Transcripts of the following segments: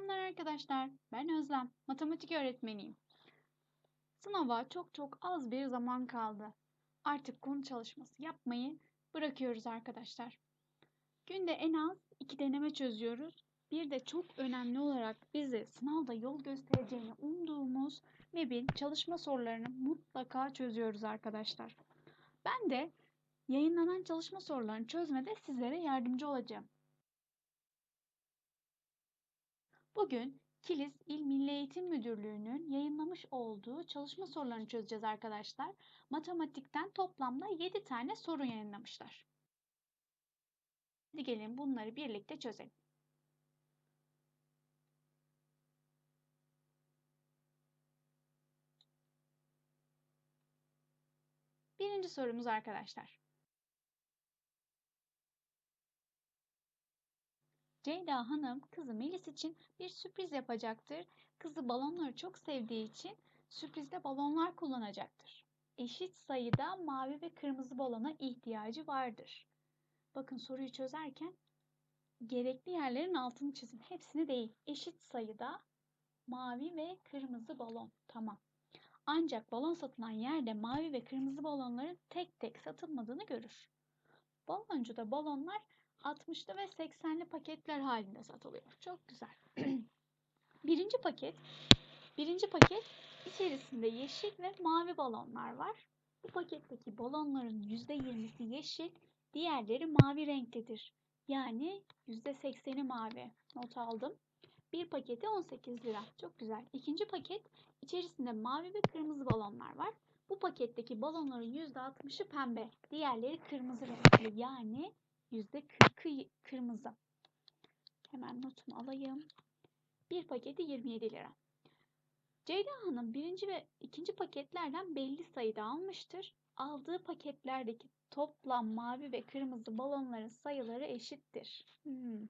Selamlar arkadaşlar. Ben Özlem. Matematik öğretmeniyim. Sınava çok çok az bir zaman kaldı. Artık konu çalışması yapmayı bırakıyoruz arkadaşlar. Günde en az iki deneme çözüyoruz. Bir de çok önemli olarak bize sınavda yol göstereceğini umduğumuz MEB'in çalışma sorularını mutlaka çözüyoruz arkadaşlar. Ben de yayınlanan çalışma sorularını çözmede sizlere yardımcı olacağım. Bugün Kilis İl Milli Eğitim Müdürlüğü'nün yayınlamış olduğu çalışma sorularını çözeceğiz arkadaşlar. Matematikten toplamda 7 tane soru yayınlamışlar. Hadi gelin bunları birlikte çözelim. Birinci sorumuz arkadaşlar. Ceyda Hanım kızı Melis için bir sürpriz yapacaktır. Kızı balonları çok sevdiği için sürprizde balonlar kullanacaktır. Eşit sayıda mavi ve kırmızı balona ihtiyacı vardır. Bakın soruyu çözerken gerekli yerlerin altını çizin. Hepsini değil. Eşit sayıda mavi ve kırmızı balon. Tamam. Ancak balon satılan yerde mavi ve kırmızı balonların tek tek satılmadığını görür. Baloncuda balonlar 60'lı ve 80'li paketler halinde satılıyor. Çok güzel. birinci paket, birinci paket içerisinde yeşil ve mavi balonlar var. Bu paketteki balonların %20'si yeşil, diğerleri mavi renktedir. Yani %80'i mavi. Not aldım. Bir paketi 18 lira. Çok güzel. İkinci paket içerisinde mavi ve kırmızı balonlar var. Bu paketteki balonların %60'ı pembe. Diğerleri kırmızı renkli. Yani %40'ı kırmızı. Hemen notumu alayım. Bir paketi 27 lira. Ceyda Hanım birinci ve ikinci paketlerden belli sayıda almıştır. Aldığı paketlerdeki toplam mavi ve kırmızı balonların sayıları eşittir. Hmm.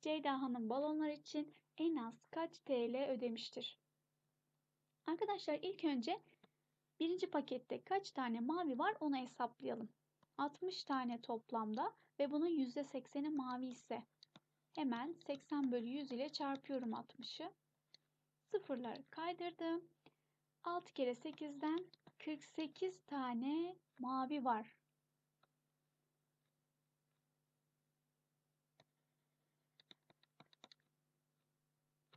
Ceyda Hanım balonlar için en az kaç TL ödemiştir? Arkadaşlar ilk önce birinci pakette kaç tane mavi var onu hesaplayalım. 60 tane toplamda ve bunun %80'i mavi ise hemen 80 bölü 100 ile çarpıyorum 60'ı. Sıfırları kaydırdım. 6 kere 8'den 48 tane mavi var.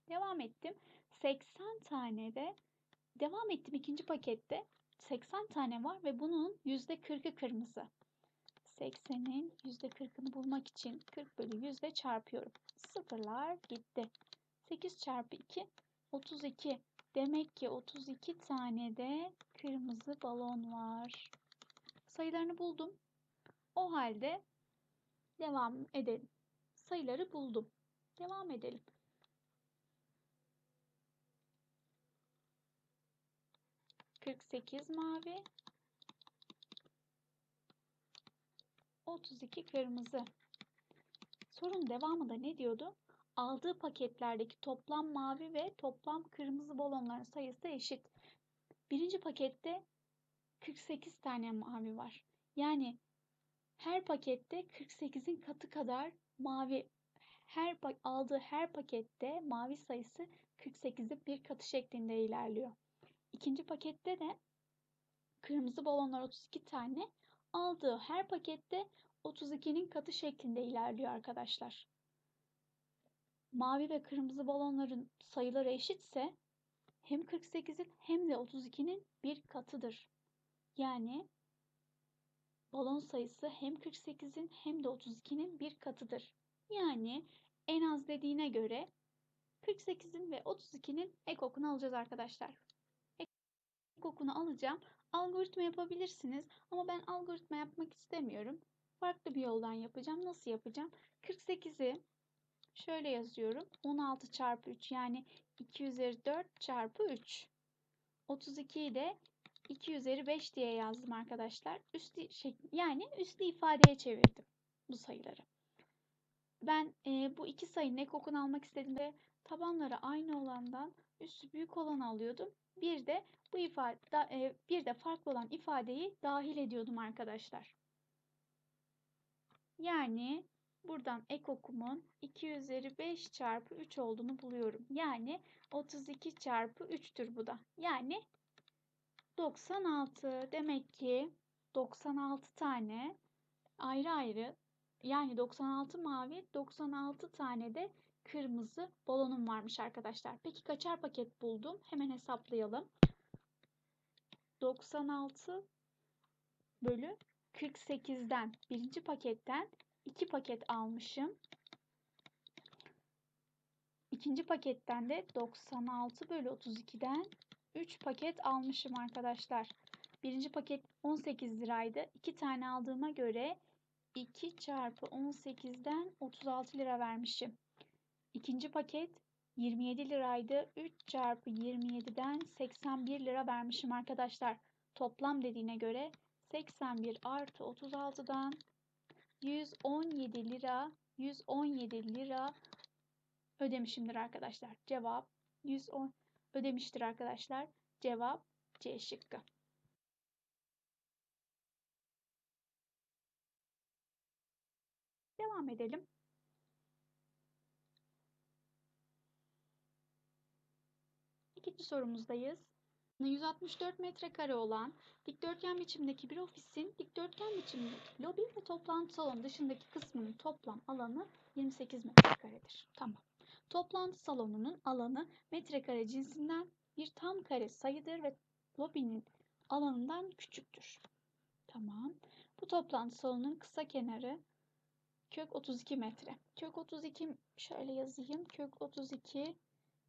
Devam ettim. 80 tane de devam ettim ikinci pakette. 80 tane var ve bunun %40'ı kırmızı. 80'in %40'ını bulmak için 40 bölü 100 ile çarpıyorum. Sıfırlar gitti. 8 çarpı 2 32. Demek ki 32 tane de kırmızı balon var. Sayılarını buldum. O halde devam edelim. Sayıları buldum. Devam edelim. Kırk sekiz mavi, 32 kırmızı. Sorun devamında ne diyordu? Aldığı paketlerdeki toplam mavi ve toplam kırmızı balonların sayısı eşit. Birinci pakette 48 tane mavi var. Yani her pakette 48'in katı kadar mavi her aldığı her pakette mavi sayısı 48'in bir katı şeklinde ilerliyor. İkinci pakette de kırmızı balonlar 32 tane, aldığı her pakette 32'nin katı şeklinde ilerliyor arkadaşlar. Mavi ve kırmızı balonların sayıları eşitse hem 48'in hem de 32'nin bir katıdır. Yani balon sayısı hem 48'in hem de 32'nin bir katıdır. Yani en az dediğine göre 48'in ve 32'nin ekokunu alacağız arkadaşlar. Ekokunu alacağım. Algoritma yapabilirsiniz ama ben algoritma yapmak istemiyorum. Farklı bir yoldan yapacağım. Nasıl yapacağım? 48'i şöyle yazıyorum. 16 çarpı 3 yani 2 üzeri 4 çarpı 3. 32'yi de 2 üzeri 5 diye yazdım arkadaşlar. Üslü, şey, yani üslü ifadeye çevirdim bu sayıları. Ben e, bu iki sayının ekokunu almak istediğimde tabanları aynı olandan üstü büyük olanı alıyordum. Bir de bu ifade e, bir de farklı olan ifadeyi dahil ediyordum arkadaşlar. Yani buradan ekokumun 2 üzeri 5 çarpı 3 olduğunu buluyorum. Yani 32 çarpı 3'tür bu da. Yani 96. Demek ki 96 tane ayrı ayrı yani 96 mavi 96 tane de kırmızı balonum varmış arkadaşlar. Peki kaçar paket buldum? Hemen hesaplayalım. 96 bölü 48'den birinci paketten 2 paket almışım. İkinci paketten de 96 bölü 32'den 3 paket almışım arkadaşlar. Birinci paket 18 liraydı. 2 tane aldığıma göre 2 çarpı 18'den 36 lira vermişim. İkinci paket 27 liraydı. 3 çarpı 27'den 81 lira vermişim arkadaşlar. Toplam dediğine göre 81 artı 36'dan 117 lira 117 lira ödemişimdir arkadaşlar. Cevap 110 ödemiştir arkadaşlar. Cevap C şıkkı. Devam edelim. İkinci sorumuzdayız. 164 metrekare olan dikdörtgen biçimdeki bir ofisin dikdörtgen biçimdeki lobi ve toplantı salonu dışındaki kısmının toplam alanı 28 metrekaredir. Tamam. Toplantı salonunun alanı metrekare cinsinden bir tam kare sayıdır ve lobinin alanından küçüktür. Tamam. Bu toplantı salonunun kısa kenarı kök 32 metre. Kök 32 şöyle yazayım. Kök 32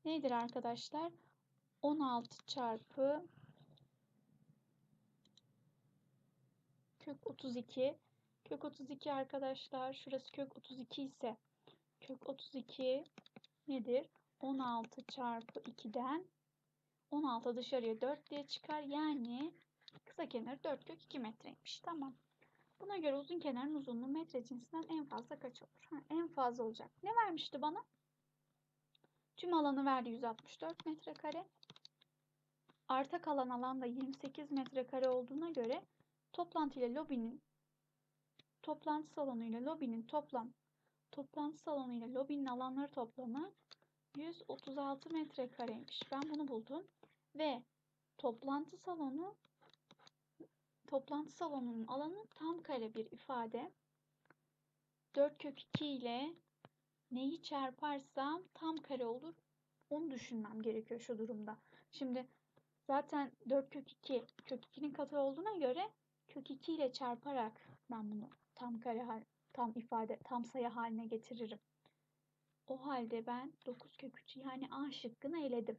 nedir arkadaşlar? 16 çarpı kök 32 kök 32 arkadaşlar şurası kök 32 ise kök 32 nedir? 16 çarpı 2'den 16 dışarıya 4 diye çıkar. Yani kısa kenar 4 kök 2 metreymiş. Tamam. Buna göre uzun kenarın uzunluğu metre cinsinden en fazla kaç olur? Ha, en fazla olacak. Ne vermişti bana? Tüm alanı verdi 164 metrekare. Arta kalan alan da 28 metrekare olduğuna göre toplantı ile lobinin toplantı salonu ile lobinin toplam toplantı salonu ile lobinin alanları toplamı 136 metrekareymiş. Ben bunu buldum ve toplantı salonu toplantı salonunun alanı tam kare bir ifade. 4 kök 2 ile neyi çarparsam tam kare olur. Onu düşünmem gerekiyor şu durumda. Şimdi zaten 4 kök 2 kök 2'nin katı olduğuna göre kök 2 ile çarparak ben bunu tam kare hal, tam ifade, tam sayı haline getiririm. O halde ben 9 kök 3 yani A şıkkını eledim.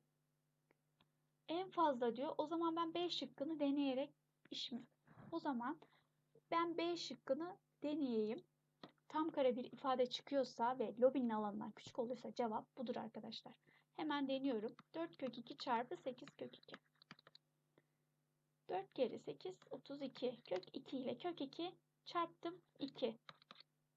En fazla diyor. O zaman ben B şıkkını deneyerek işimi. O zaman ben B şıkkını deneyeyim. Tam kare bir ifade çıkıyorsa ve lobinin alanından küçük olursa cevap budur arkadaşlar. Hemen deniyorum. 4 kök 2 çarpı 8 kök 2. 4 kere 8 32. Kök 2 ile kök 2 çarptım 2.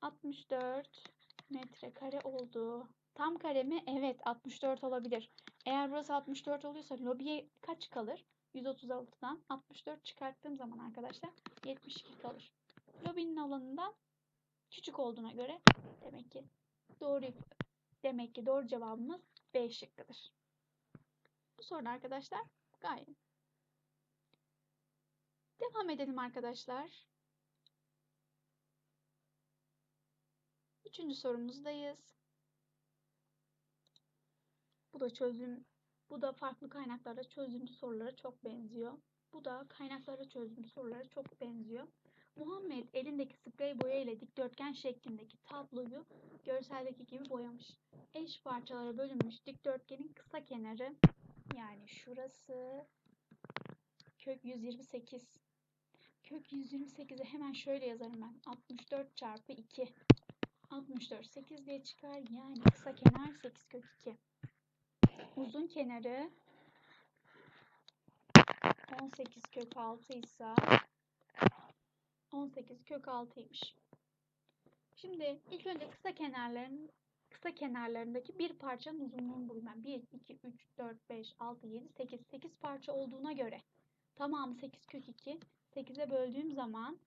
64 metrekare oldu. Tam kare mi? Evet 64 olabilir. Eğer burası 64 oluyorsa lobiye kaç kalır? 136'dan 64 çıkarttığım zaman arkadaşlar 72 kalır. Lobinin alanından küçük olduğuna göre demek ki doğru demek ki doğru cevabımız B şıkkıdır. Bu soruda arkadaşlar gayet. Devam edelim arkadaşlar. Üçüncü sorumuzdayız. Bu da çözüm, bu da farklı kaynaklarda çözümlü sorulara çok benziyor. Bu da kaynaklarda çözümlü sorulara çok benziyor. Muhammed elindeki sprey boya ile dikdörtgen şeklindeki tabloyu görseldeki gibi boyamış. Eş parçalara bölünmüş dikdörtgenin kısa kenarı yani şurası kök 128. Kök 128'i hemen şöyle yazarım ben. 64 çarpı 2. 64 8 diye çıkar. Yani kısa kenar 8 kök 2. Uzun kenarı 18 kök 6 ise 18 kök 6'ymış. Şimdi ilk önce kısa kenarların kısa kenarlarındaki bir parçanın uzunluğunu bulmam. 1, 2, 3, 4, 5, 6, 7, 8. 8 parça olduğuna göre tamamı 8 kök 2. 8'e böldüğüm zaman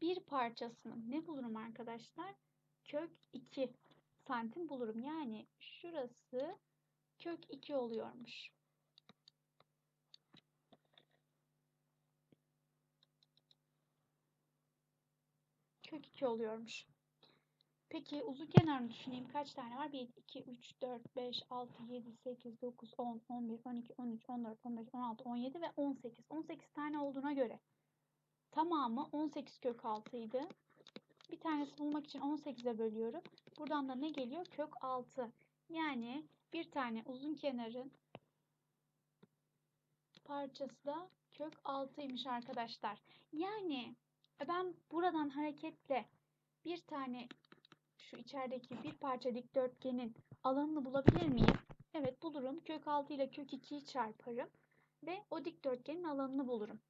bir parçasının ne bulurum arkadaşlar? Kök 2 santim bulurum. Yani şurası kök 2 oluyormuş. Kök 2 oluyormuş. Peki uzun kenarını düşüneyim. Kaç tane var? 1, 2, 3, 4, 5, 6, 7, 8, 9, 10, 11, 12, 13, 14, 15, 16, 17 ve 18. 18 tane olduğuna göre tamamı 18 kök 6 idi. Bir tanesi bulmak için 18'e bölüyorum. Buradan da ne geliyor? Kök 6. Yani bir tane uzun kenarın parçası da kök 6'ymış arkadaşlar. Yani ben buradan hareketle bir tane şu içerideki bir parça dikdörtgenin alanını bulabilir miyim? Evet bulurum. Kök 6 ile kök 2'yi çarparım ve o dikdörtgenin alanını bulurum.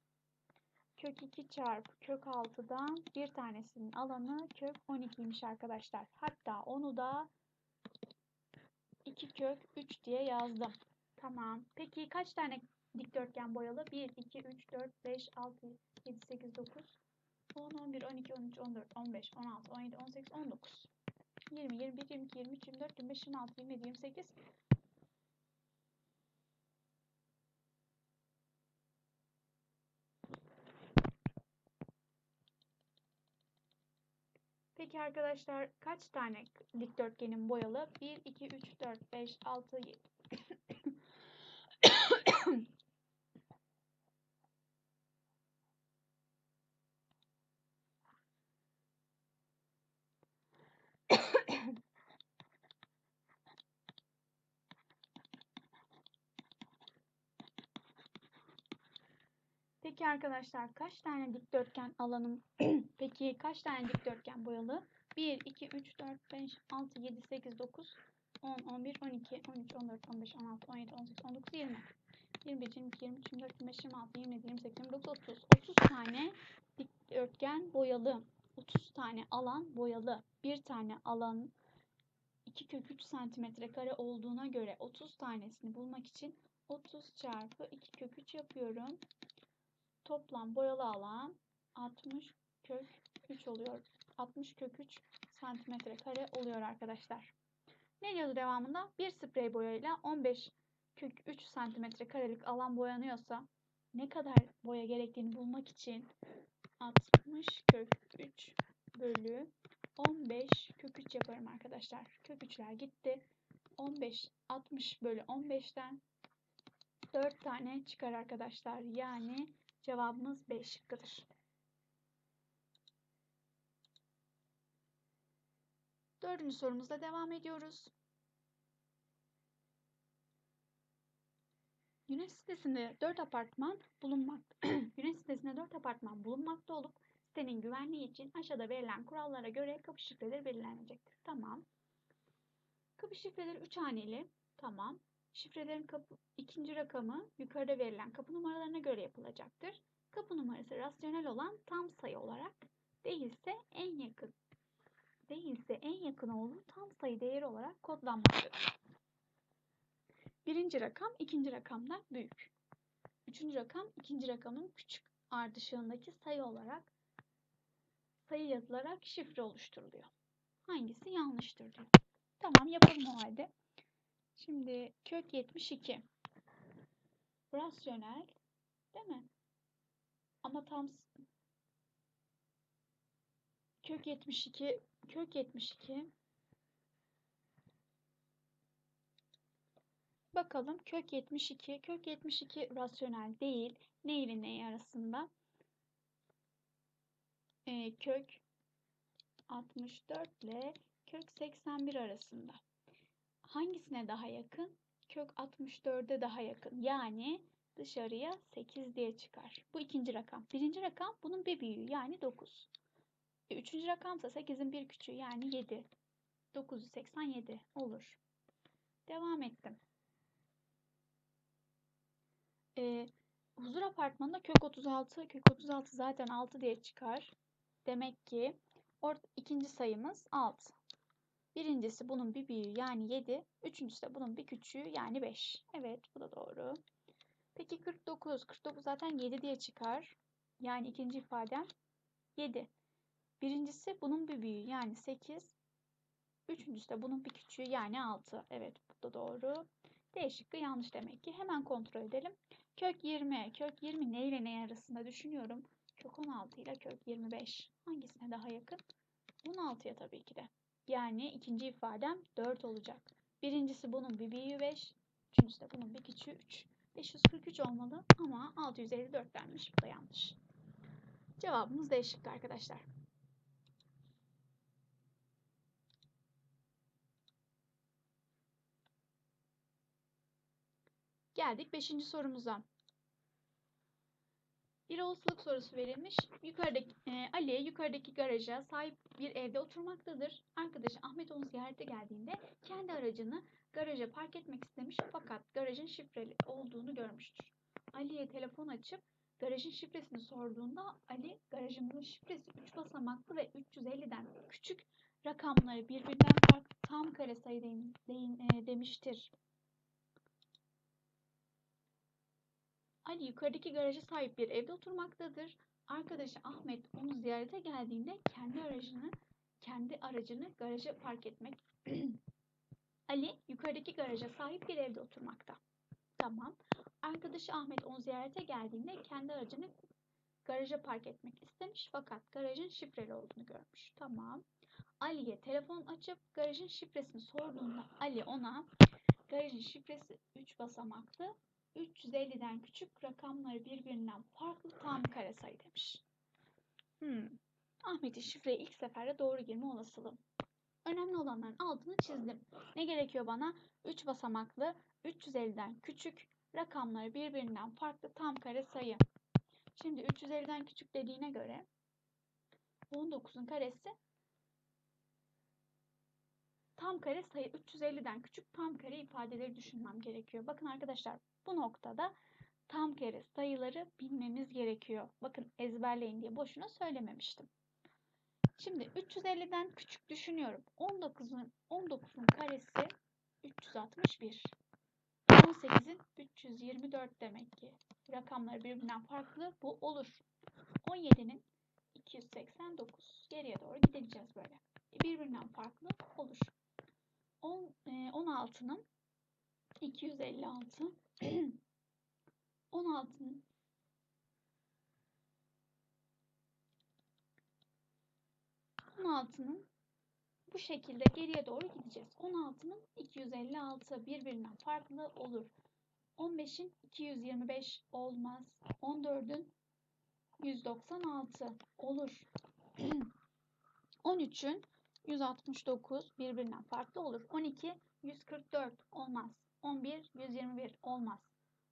Kök 2 çarpı kök 6'dan bir tanesinin alanı kök 12'ymiş arkadaşlar. Hatta onu da 2 kök 3 diye yazdım. Tamam. Peki kaç tane dikdörtgen boyalı? 1, 2, 3, 4, 5, 6, 7, 8, 9, 10, 11, 12, 13, 14, 15, 16, 17, 18, 19, 20, 21, 22, 23, 24, 25, 26, 27, 28, Peki arkadaşlar kaç tane dikdörtgenin boyalı? 1, 2, 3, 4, 5, 6, 7. Peki arkadaşlar kaç tane dikdörtgen alanım? Peki kaç tane dikdörtgen boyalı? 1, 2, 3, 4, 5, 6, 7, 8, 9, 10, 11, 12, 13, 14, 15, 16, 17, 18, 19, 20. 21, 22, 23, 24, 25, 26, 27, 28, 29, 30. 30 tane dikdörtgen boyalı. 30 tane alan boyalı. Bir tane alan 2 kök 3 santimetre kare olduğuna göre 30 tanesini bulmak için 30 çarpı 2 kök 3 yapıyorum. Toplam boyalı alan 60 kök 3 oluyor. 60 kök 3 santimetre kare oluyor arkadaşlar. Ne diyordu devamında? Bir sprey boyayla 15 kök 3 santimetre karelik alan boyanıyorsa ne kadar boya gerektiğini bulmak için 60 kök 3 bölü 15 kök 3 yaparım arkadaşlar. Kök 3'ler gitti. 15 60 bölü 15'ten 4 tane çıkar arkadaşlar. Yani cevabımız B şıkkıdır. Dördüncü sorumuzla devam ediyoruz. Güneş sitesinde 4 apartman bulunmak Güneş sitesinde 4 apartman bulunmakta olup sitenin güvenliği için aşağıda verilen kurallara göre kapı şifreleri belirlenecektir. Tamam. Kapı şifreleri 3 haneli. Tamam. Şifrelerin kapı, ikinci rakamı yukarıda verilen kapı numaralarına göre yapılacaktır. Kapı numarası rasyonel olan tam sayı olarak değilse en yakın değilse en yakın olduğu tam sayı değeri olarak kodlanmaktadır. Birinci rakam ikinci rakamdan büyük. Üçüncü rakam ikinci rakamın küçük ardışığındaki sayı olarak sayı yazılarak şifre oluşturuluyor. Hangisi yanlıştır diyor. Tamam yapalım o halde. Şimdi kök 72. Rasyonel değil mi? Ama tam kök 72 kök 72 Bakalım kök 72 kök 72 rasyonel değil. Ne ile ne arasında? Ee, kök 64 ile kök 81 arasında. Hangisine daha yakın? Kök 64'e daha yakın. Yani dışarıya 8 diye çıkar. Bu ikinci rakam. Birinci rakam bunun bir büyüğü yani 9. E, üçüncü rakamsa 8'in bir küçüğü yani 7. 987 olur. Devam ettim. Ee, huzur apartmanında kök 36, kök 36 zaten 6 diye çıkar. Demek ki or ikinci sayımız 6. Birincisi bunun bir büyüğü yani 7. Üçüncüsü de bunun bir küçüğü yani 5. Evet bu da doğru. Peki 49. 49 zaten 7 diye çıkar. Yani ikinci ifadem 7. Birincisi bunun bir büyüğü yani 8. Üçüncüsü de bunun bir küçüğü yani 6. Evet bu da doğru. D şıkkı yanlış demek ki. Hemen kontrol edelim. Kök 20. Kök 20 ne ile ne arasında düşünüyorum. Kök 16 ile kök 25. Hangisine daha yakın? 16'ya tabii ki de. Yani ikinci ifadem 4 olacak. Birincisi bunun bir büyüğü 5. Üçüncüsü de bunun bir küçüğü 3. 543 olmalı ama 654 denmiş. Bu da yanlış. Cevabımız D şıkkı arkadaşlar. Geldik 5. sorumuza. Bir olasılık sorusu verilmiş. Yukarıdaki e, Ali yukarıdaki garaja sahip bir evde oturmaktadır. Arkadaşı Ahmet onu ziyarete geldiğinde kendi aracını garaja park etmek istemiş fakat garajın şifreli olduğunu görmüştür. Ali'ye telefon açıp garajın şifresini sorduğunda Ali garajımızın şifresi 3 basamaklı ve 350'den küçük rakamları birbirinden farklı tam kare sayı e, demiştir. Ali yukarıdaki garaja sahip bir evde oturmaktadır. Arkadaşı Ahmet onu ziyarete geldiğinde kendi aracını kendi aracını garaja park etmek. Ali yukarıdaki garaja sahip bir evde oturmakta. Tamam. Arkadaşı Ahmet onu ziyarete geldiğinde kendi aracını garaja park etmek istemiş fakat garajın şifreli olduğunu görmüş. Tamam. Ali'ye telefon açıp garajın şifresini sorduğunda Ali ona garajın şifresi 3 basamaklı 350'den küçük rakamları birbirinden farklı tam kare sayı demiş. Hmm. Ahmet'in şifreyi ilk seferde doğru girme olasılığı. Önemli olanların altını çizdim. Ne gerekiyor bana? 3 basamaklı 350'den küçük rakamları birbirinden farklı tam kare sayı. Şimdi 350'den küçük dediğine göre 19'un karesi tam kare sayı 350'den küçük tam kare ifadeleri düşünmem gerekiyor. Bakın arkadaşlar bu noktada tam kare sayıları bilmemiz gerekiyor. Bakın ezberleyin diye boşuna söylememiştim. Şimdi 350'den küçük düşünüyorum. 19'un 19'un karesi 361. 18'in 324 demek ki. Rakamları birbirinden farklı. Bu olur. 17'nin 289. Geriye doğru gideceğiz böyle. Birbirinden farklı olur. 10, 16'nın 256 16'nın On altının bu şekilde geriye doğru gideceğiz. 16'nın 256 birbirinden farklı olur. 15'in 225 olmaz. 14'ün 196 olur. 13'ün 169 birbirinden farklı olur. 12 144 olmaz. 11 121 olmaz.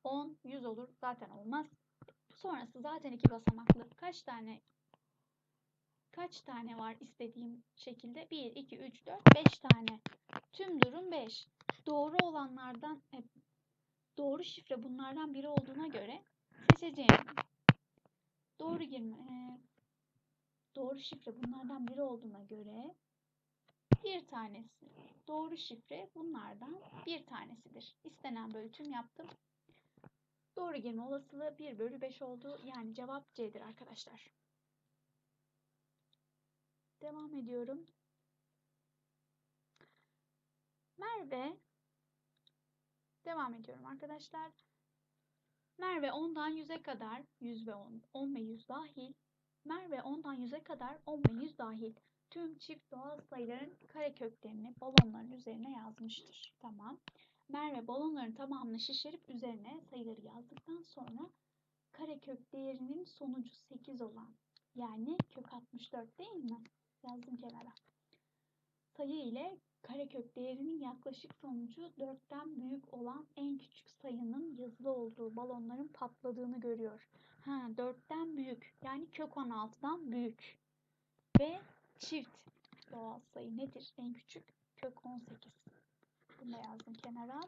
10 100 olur. Zaten olmaz. Sonrası zaten iki basamaklı. Kaç tane kaç tane var istediğim şekilde? 1 2 3 4 5 tane. Tüm durum 5. Doğru olanlardan e, doğru şifre bunlardan biri olduğuna göre seçeceğim. Doğru girme. E, doğru şifre bunlardan biri olduğuna göre bir tanesi. Doğru şifre bunlardan bir tanesidir. İstenen bölütüm yaptım. Doğru girme olasılığı 1 bölü 5 oldu. Yani cevap C'dir arkadaşlar. Devam ediyorum. Merve devam ediyorum arkadaşlar. Merve 10'dan 100'e kadar 100 ve 10, 10 ve 100 dahil. Merve 10'dan 100'e kadar 10 ve 100 dahil tüm çift doğal sayıların kareköklerini balonların üzerine yazmıştır. Tamam. Merve balonların tamamını şişirip üzerine sayıları yazdıktan sonra karekök değerinin sonucu 8 olan yani kök 64 değil mi? Yazdım kenara. Sayı ile karekök değerinin yaklaşık sonucu 4'ten büyük olan en küçük sayının yazılı olduğu balonların patladığını görüyor. Ha, 4'ten büyük yani kök 16'dan büyük. Ve çift doğal sayı nedir? En küçük kök 18. Bunu da yazdım kenara.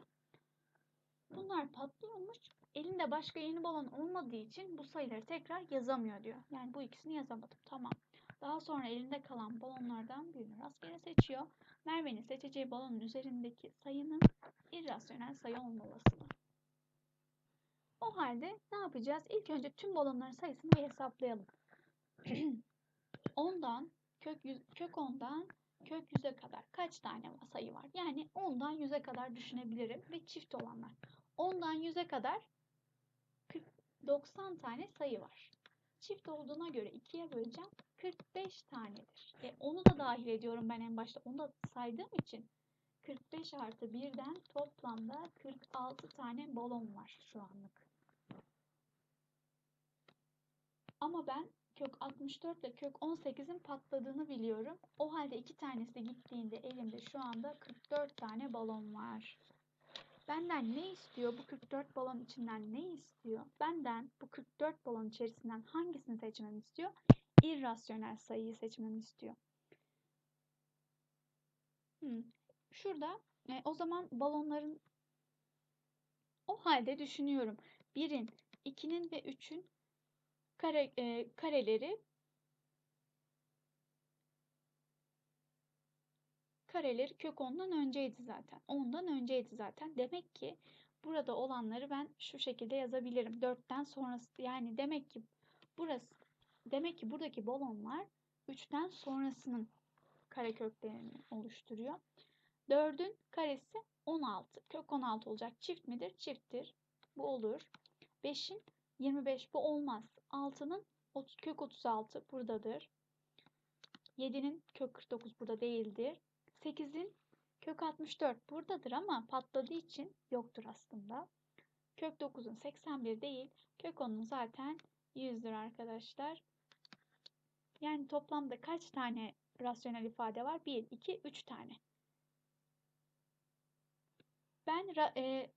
Bunlar patlıyormuş. Elinde başka yeni balon olmadığı için bu sayıları tekrar yazamıyor diyor. Yani bu ikisini yazamadım. Tamam. Daha sonra elinde kalan balonlardan birini rastgele seçiyor. Merve'nin seçeceği balonun üzerindeki sayının irrasyonel sayı olma olasılığı. O halde ne yapacağız? İlk önce tüm balonların sayısını bir hesaplayalım. 10'dan kök, yüz, kök 10'dan kök 100'e kadar kaç tane sayı var? Yani 10'dan 100'e kadar düşünebilirim ve çift olanlar. 10'dan 100'e kadar 40, 90 tane sayı var. Çift olduğuna göre 2'ye böleceğim. 45 tanedir. E, onu da dahil ediyorum ben en başta. Onu da saydığım için 45 artı 1'den toplamda 46 tane balon var şu anlık. Ama ben kök 64 ile kök 18'in patladığını biliyorum. O halde iki tanesi gittiğinde elimde şu anda 44 tane balon var. Benden ne istiyor? Bu 44 balon içinden ne istiyor? Benden bu 44 balon içerisinden hangisini seçmemi istiyor? İrrasyonel sayıyı seçmemi istiyor. Hmm. Şurada e, o zaman balonların o halde düşünüyorum. 1'in, 2'nin ve 3'ün kare, e, kareleri kareleri kök 10'dan önceydi zaten. 10'dan önceydi zaten. Demek ki burada olanları ben şu şekilde yazabilirim. 4'ten sonrası yani demek ki burası demek ki buradaki balonlar 3'ten sonrasının kareköklerini oluşturuyor. 4'ün karesi 16. Kök 16 olacak. Çift midir? Çifttir. Bu olur. 5'in 25 bu olmaz. 6'nın kök 36 buradadır. 7'nin kök 49 burada değildir. 8'in kök 64 buradadır ama patladığı için yoktur aslında. Kök 9'un 81 değil. Kök 10'un zaten 100'dür arkadaşlar. Yani toplamda kaç tane rasyonel ifade var? 1, 2, 3 tane. Ben e,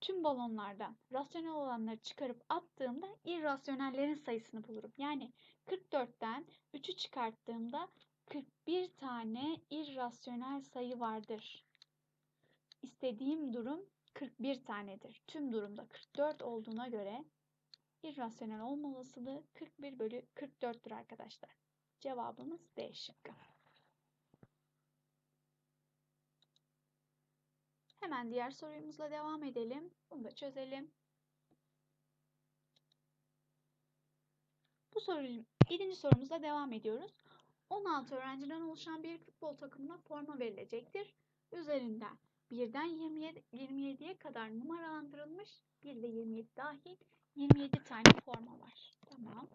tüm balonlardan rasyonel olanları çıkarıp attığımda irrasyonellerin sayısını bulurum. Yani 44'ten 3'ü çıkarttığımda 41 tane irrasyonel sayı vardır. İstediğim durum 41 tanedir. Tüm durumda 44 olduğuna göre irrasyonel olma olasılığı 41 bölü 44'tür arkadaşlar. Cevabımız D şıkkı. Hemen diğer sorumuzla devam edelim. Bunu da çözelim. Bu sorunun birinci sorumuzla devam ediyoruz. 16 öğrenciden oluşan bir futbol takımına forma verilecektir. Üzerinden 1'den 27, 27'ye kadar numaralandırılmış 1 ve 27 dahil 27 tane forma var. Tamam.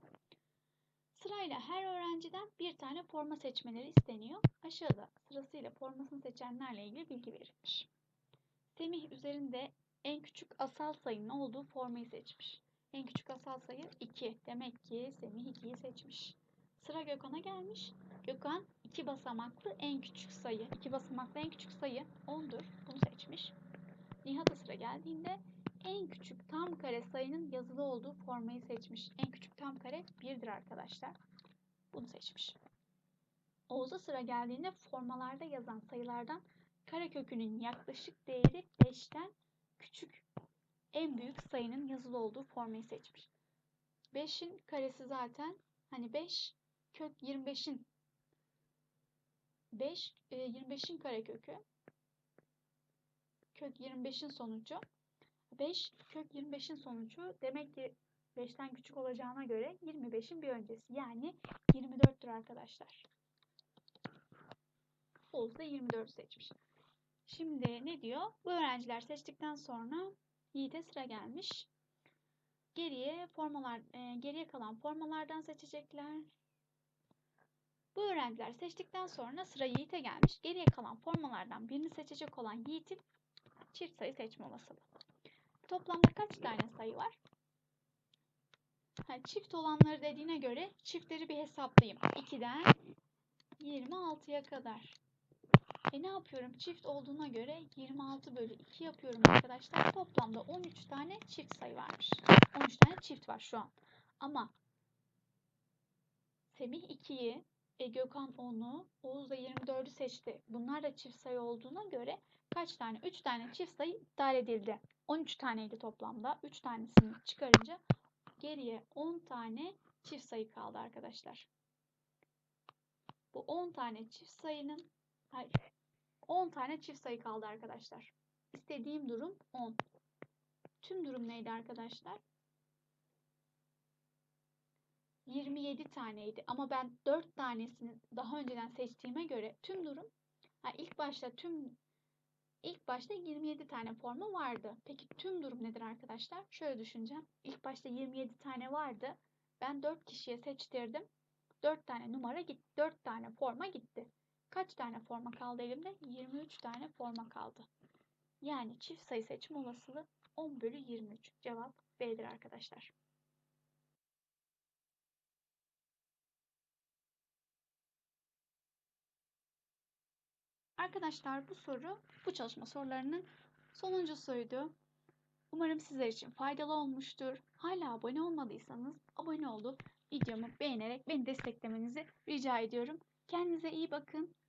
Sırayla her öğrenciden bir tane forma seçmeleri isteniyor. Aşağıda sırasıyla formasını seçenlerle ilgili bilgi verilmiş. Semih üzerinde en küçük asal sayının olduğu formayı seçmiş. En küçük asal sayı 2. Demek ki Semih 2'yi seçmiş. Sıra Gökhan'a gelmiş. Gökhan iki basamaklı en küçük sayı. iki basamaklı en küçük sayı 10'dur. Bunu seçmiş. Nihat'a sıra geldiğinde en küçük tam kare sayının yazılı olduğu formayı seçmiş. En küçük tam kare 1'dir arkadaşlar. Bunu seçmiş. Oğuz'a sıra geldiğinde formalarda yazan sayılardan karekökünün yaklaşık değeri 5'ten küçük en büyük sayının yazılı olduğu formayı seçmiş. 5'in karesi zaten hani 5 kök 25'in 5 25'in karekökü kök 25'in sonucu 5 kök 25'in sonucu demek ki 5'ten küçük olacağına göre 25'in bir öncesi yani 24'tür arkadaşlar. Oğuz da 24 seçmiş. Şimdi ne diyor? Bu öğrenciler seçtikten sonra Yiğit'e sıra gelmiş. Geriye formalar, e, geriye kalan formalardan seçecekler. Bu öğrenciler seçtikten sonra sıra Yiğit'e gelmiş. Geriye kalan formalardan birini seçecek olan Yiğit'in çift sayı seçme olasılığı. Toplamda kaç tane sayı var? Ha, çift olanları dediğine göre çiftleri bir hesaplayayım. 2'den 26'ya kadar. E ne yapıyorum? Çift olduğuna göre 26 bölü 2 yapıyorum arkadaşlar. Toplamda 13 tane çift sayı varmış. 13 tane çift var şu an. Ama Semih 2'yi, e, Gökhan 10'u, Oğuz da 24'ü seçti. Bunlar da çift sayı olduğuna göre kaç tane? 3 tane çift sayı iptal edildi. 13 taneydi toplamda. 3 tanesini çıkarınca geriye 10 tane çift sayı kaldı arkadaşlar. Bu 10 tane çift sayının hayır 10 tane çift sayı kaldı arkadaşlar. İstediğim durum 10. Tüm durum neydi arkadaşlar? 27 taneydi ama ben 4 tanesini daha önceden seçtiğime göre tüm durum ha ilk başta tüm ilk başta 27 tane forma vardı. Peki tüm durum nedir arkadaşlar? Şöyle düşüneceğim. İlk başta 27 tane vardı. Ben 4 kişiye seçtirdim. 4 tane numara gitti. 4 tane forma gitti. Kaç tane forma kaldı elimde? 23 tane forma kaldı. Yani çift sayı seçim olasılığı 10 bölü 23. Cevap B'dir arkadaşlar. Arkadaşlar bu soru bu çalışma sorularının sonuncusuydu. Umarım sizler için faydalı olmuştur. Hala abone olmadıysanız abone olup videomu beğenerek beni desteklemenizi rica ediyorum. Kendinize iyi bakın.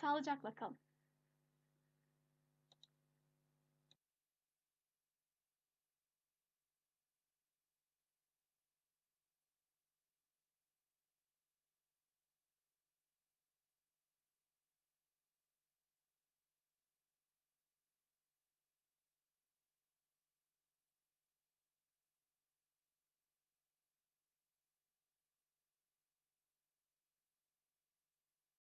Sağlıcakla kalın.